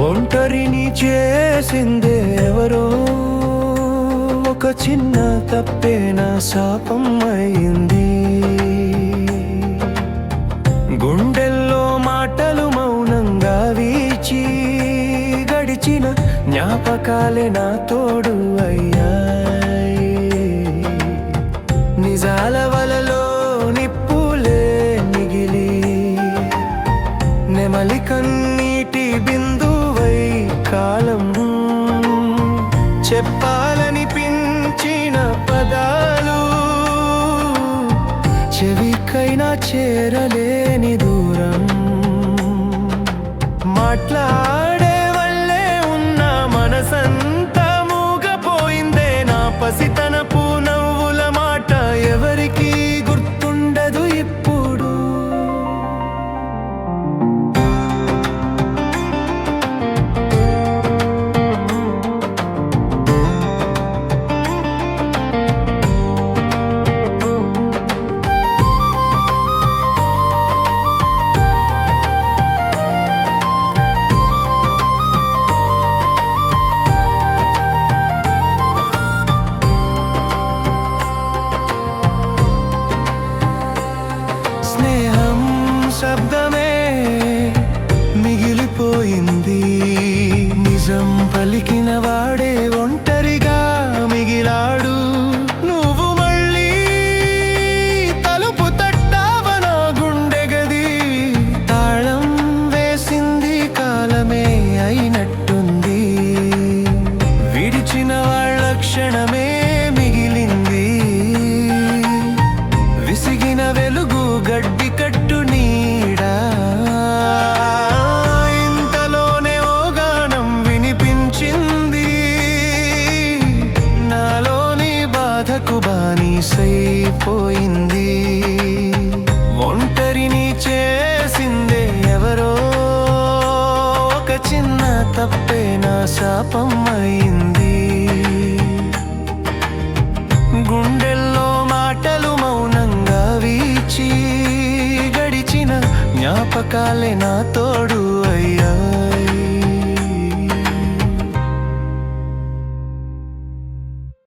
ఒంటరిని చేసిందే ఎవరో ఒక చిన్న తప్పే నా శాపం అయింది. గుండెల్లో మాటలు మౌనంగా వీచి గడిచిన జ్ఞాపకాలే నా తోడు అయ్యా నిజాల వలలో నిప్పులే మిగిలి నెమలి కన్నీటి బిందు కాలం చెప్పాలనిపించిన పదాలు చెవికైనా చేరలేని దూరం మాట్లా బానిసైపోయింది ఒంటరిని చేసిందే ఎవరో. ఒక చిన్న తప్పే నా శాపం అయింది గుండెల్లో మాటలు మౌనంగా వీచి గడిచిన జ్ఞాపకాలే నా తోడు.